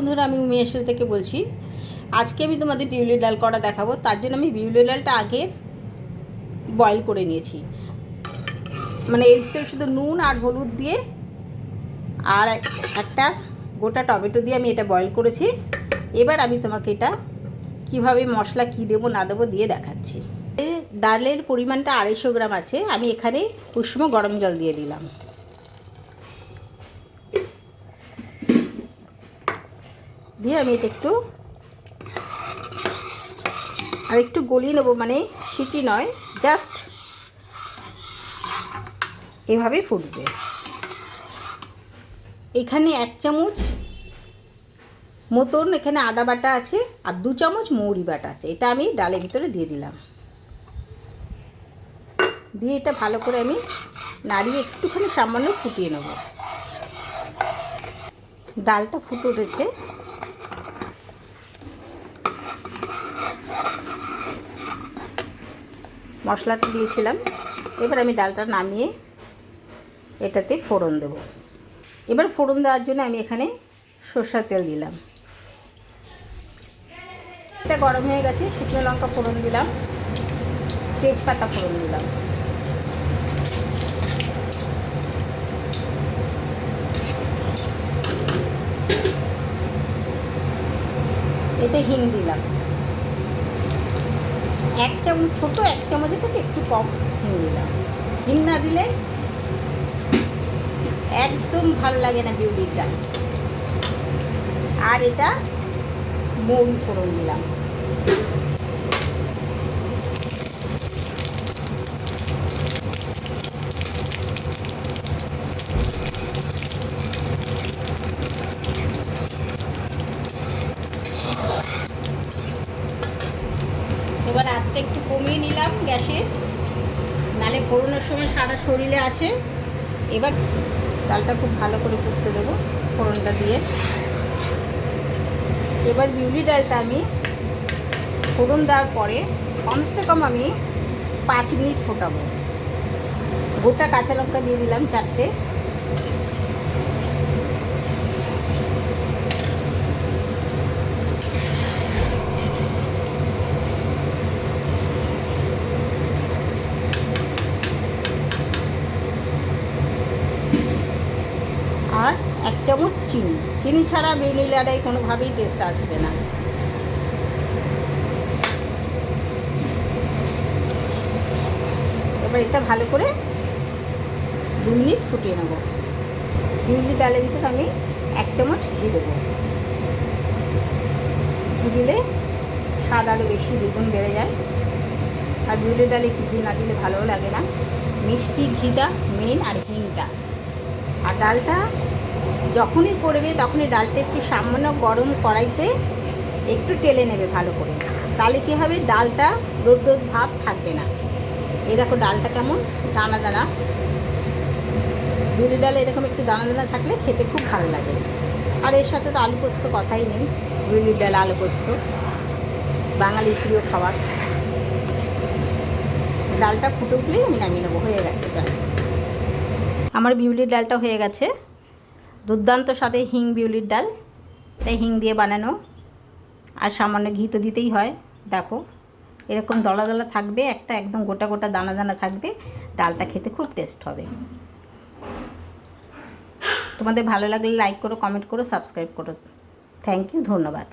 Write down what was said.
বন্ধুরা, আমি মেয়েশাল থেকে বলছি। আজকে আমি তোমাদের বিউলি ডাল করা দেখাবো, তার জন্য আমি বিউলি ডালটা আগে বয়েল করে নিয়েছি। মানে এর ভিতরে শুধু নুন আর হলুদ দিয়ে, আর একটা গোটা টমেটো দিয়ে আমি এটা বয়েল করেছি। এবার আমি তোমাকে এটা কীভাবে মশলা কি দেবো, না দেবো দিয়ে দেখাচ্ছি। ডালের পরিমাণটা আড়াইশো গ্রাম আছে, আমি এখানে উষ্ণ গরম জল দিয়ে দিলাম। দিয়ে আমি এটা একটু আর একটু গলিয়ে নেব মানে সিটি নয়, জাস্ট এভাবে ফুটবে। এখানে এক চামচ মতন এখানে আদা বাটা আছে আর দু চামচ মৌরি বাটা আছে। এটা আমি ডালের ভিতরে দিয়ে দিলাম। দিয়ে এটা ভালো করে আমি নাড়িয়ে একটুখানি সামান্য ফুটিয়ে নেব। ডালটা ফুটে উঠেছে। মশলাটা দিয়েছিলাম। এবার আমি ডালটা নামিয়ে এটাতে ফোড়ন দেব। এবার ফোড়ন দেওয়ার জন্য আমি এখানে সর্ষার তেল দিলাম। এটা গরম হয়ে গেছে, শুকনো লঙ্কা ফোড়ন দিলাম, তেজপাতা ফোড়ন দিলাম। এতে হিং দিলাম। এক চামচ, ছোটো এক চামচের থেকে একটু কম হিং দিলাম হিং না দিলে একদম ভালো লাগে না বিউলির আর এটা মৌরি ফোড়ন দিলাম। এবার আজকে একটু কমিয়ে নিলাম গ্যাসে। নালে ফোড়নের সময় সারা শরীরে আসে। এবার ডালটা খুব ভালো করে ফুটতে দেবো ফোড়নটা দিয়ে। এবার বিউলি ডালটা আমি ফোড়ন দেওয়ার পরে কমসে কম আমি পাঁচ মিনিট ফোটাবো। গোটা কাঁচা লঙ্কা দিয়ে দিলাম চারটে। আর এক চামচ চিনি। চিনি ছাড়া বিউলি লাড়াই কোনোভাবেই টেস্ট আসবে না। এবার এটা ভালো করে দু মিনিট ফুটিয়ে নেব। বিউলি ডালের ভিতরে আমি এক চামচ ঘি দেবো। ঘি দিলে স্বাদ আরও বেশি, দ্বিগুণ বেড়ে যায়। আর বিউলি ডালে একটু ঘি না দিলে ভালোও লাগে না। মিষ্টি ঘিটা মেন আর হিংটা আর ডালটা যখনই করবে, তখনই ডালটা একটু সামান্য গরম কড়াইতে একটু টেলে নেবে ভালো করে। তাহলে কী হবে? ডালটা রোদ রোদ ভাব থাকবে না। এই দেখো ডালটা কেমন? দানা দানা। বিউলি ডাল এরকম একটু দানা দানা থাকলে খেতে খুব ভালো লাগে। আর এর সাথে তো আলু পোস্ত কথাই নেই। বিউলির ডাল, আলু পোস্ত। বাঙালির প্রিয় খাবার। ডালটা ফুটে উঠলেই আমি নামিয়ে নেব। হয়ে গেছে ডাল আমার বিউলির ডালটা হয়ে গেছে। দুর্দান্ত সাথে হিং বিউলির ডাল। তাই হিং দিয়ে বানানো। আর সামান্য ঘি তো দিতেই হয়, দেখো। এরকম দলা দলা থাকবে, একটা একদম গোটা গোটা দানা দানা থাকবে। ডালটা খেতে খুব টেস্ট হবে। তোমাদের ভালো লাগলে লাইক করো কমেন্ট করো সাবস্ক্রাইব করো। থ্যাংক ইউ ধন্যবাদ।